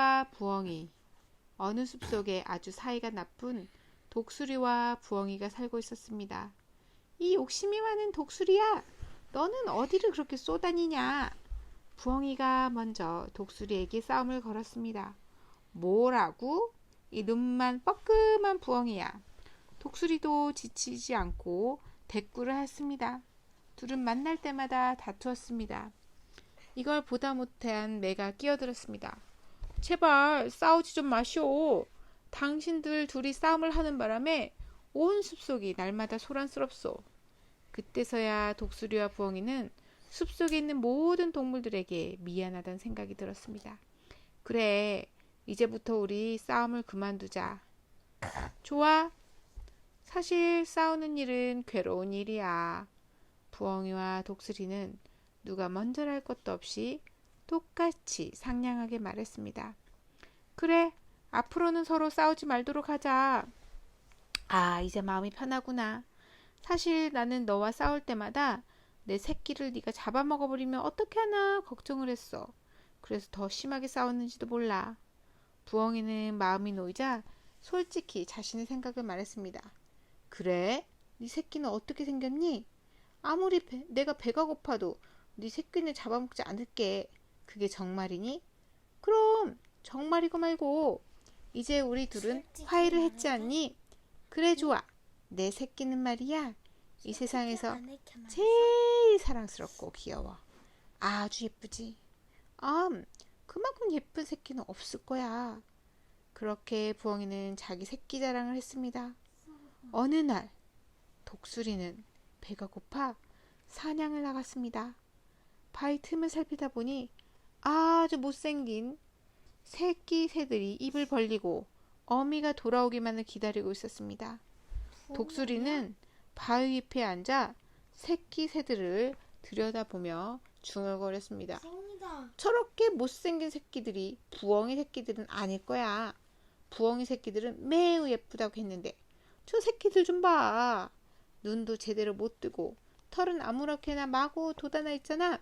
독수리와 부엉이. 어느 숲속에 아주 사이가 나쁜 독수리와 부엉이가 살고 있었습니다. 이 욕심이 많은 독수리야! 너는 어디를 그렇게 쏘다니냐? 부엉이가 먼저 독수리에게 싸움을 걸었습니다. 뭐라고? 이 눈만 뻐끔한 부엉이야. 독수리도 지치지 않고 대꾸를 했습니다. 둘은 만날 때마다 다투었습니다. 이걸 보다 못한 매가 끼어들었습니다. 제발 싸우지 좀 마시오. 당신들 둘이 싸움을 하는 바람에 온 숲속이 날마다 소란스럽소. 그때서야 독수리와 부엉이는 숲속에 있는 모든 동물들에게 미안하다는 생각이 들었습니다. 그래, 이제부터 우리 싸움을 그만두자. 좋아. 사실 싸우는 일은 괴로운 일이야. 부엉이와 독수리는 누가 먼저랄 것도 없이 똑같이 상냥하게 말했습니다. 그래, 앞으로는 서로 싸우지 말도록 하자. 아, 이제 마음이 편하구나. 사실 나는 너와 싸울 때마다 내 새끼를 네가 잡아먹어버리면 어떻게 하나 걱정을 했어. 그래서 더 심하게 싸웠는지도 몰라. 부엉이는 마음이 놓이자 솔직히 자신의 생각을 말했습니다. 그래? 네 새끼는 어떻게 생겼니? 아무리 배, 내가 배가 고파도 네 새끼는 잡아먹지 않을게. 그게 정말이니? 그럼 정말이고 말고 이제 우리 둘은 화해를 했지 않니? 그래 좋아. 내 새끼는 말이야. 이 세상에서 제일 사랑스럽고 귀여워. 아주 예쁘지. 음, 그만큼 예쁜 새끼는 없을 거야. 그렇게 부엉이는 자기 새끼 자랑을 했습니다. 어느 날 독수리는 배가 고파 사냥을 나갔습니다. 바위 틈을 살피다 보니 아주 못생긴 새끼 새들이 입을 벌리고 어미가 돌아오기만을 기다리고 있었습니다. 독수리는 바위 잎에 앉아 새끼 새들을 들여다보며 중얼거렸습니다. 저렇게 못생긴 새끼들이 부엉이 새끼들은 아닐 거야. 부엉이 새끼들은 매우 예쁘다고 했는데 저 새끼들 좀 봐. 눈도 제대로 못 뜨고 털은 아무렇게나 마구 돋아나 있잖아.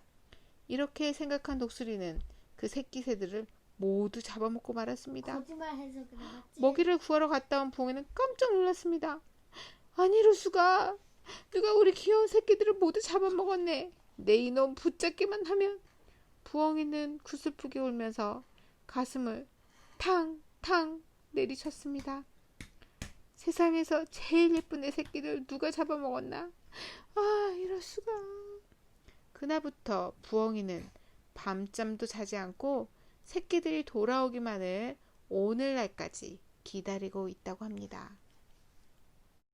이렇게 생각한 독수리는 그 새끼 새들을 모두 잡아먹고 말았습니다. 거짓말해서 그래 맞지? 먹이를 구하러 갔다 온 부엉이는 깜짝 놀랐습니다. 아니 이럴 수가. 누가 우리 귀여운 새끼들을 모두 잡아먹었네. 내 이놈 붙잡기만 하면. 부엉이는 구슬프게 울면서 가슴을 탕탕 내리쳤습니다. 세상에서 제일 예쁜 내 새끼들 누가 잡아먹었나? 아 이럴 수가. 그날부터 부엉이는 밤잠도 자지 않고 새끼들이 돌아오기만을 오늘날까지 기다리고 있다고 합니다.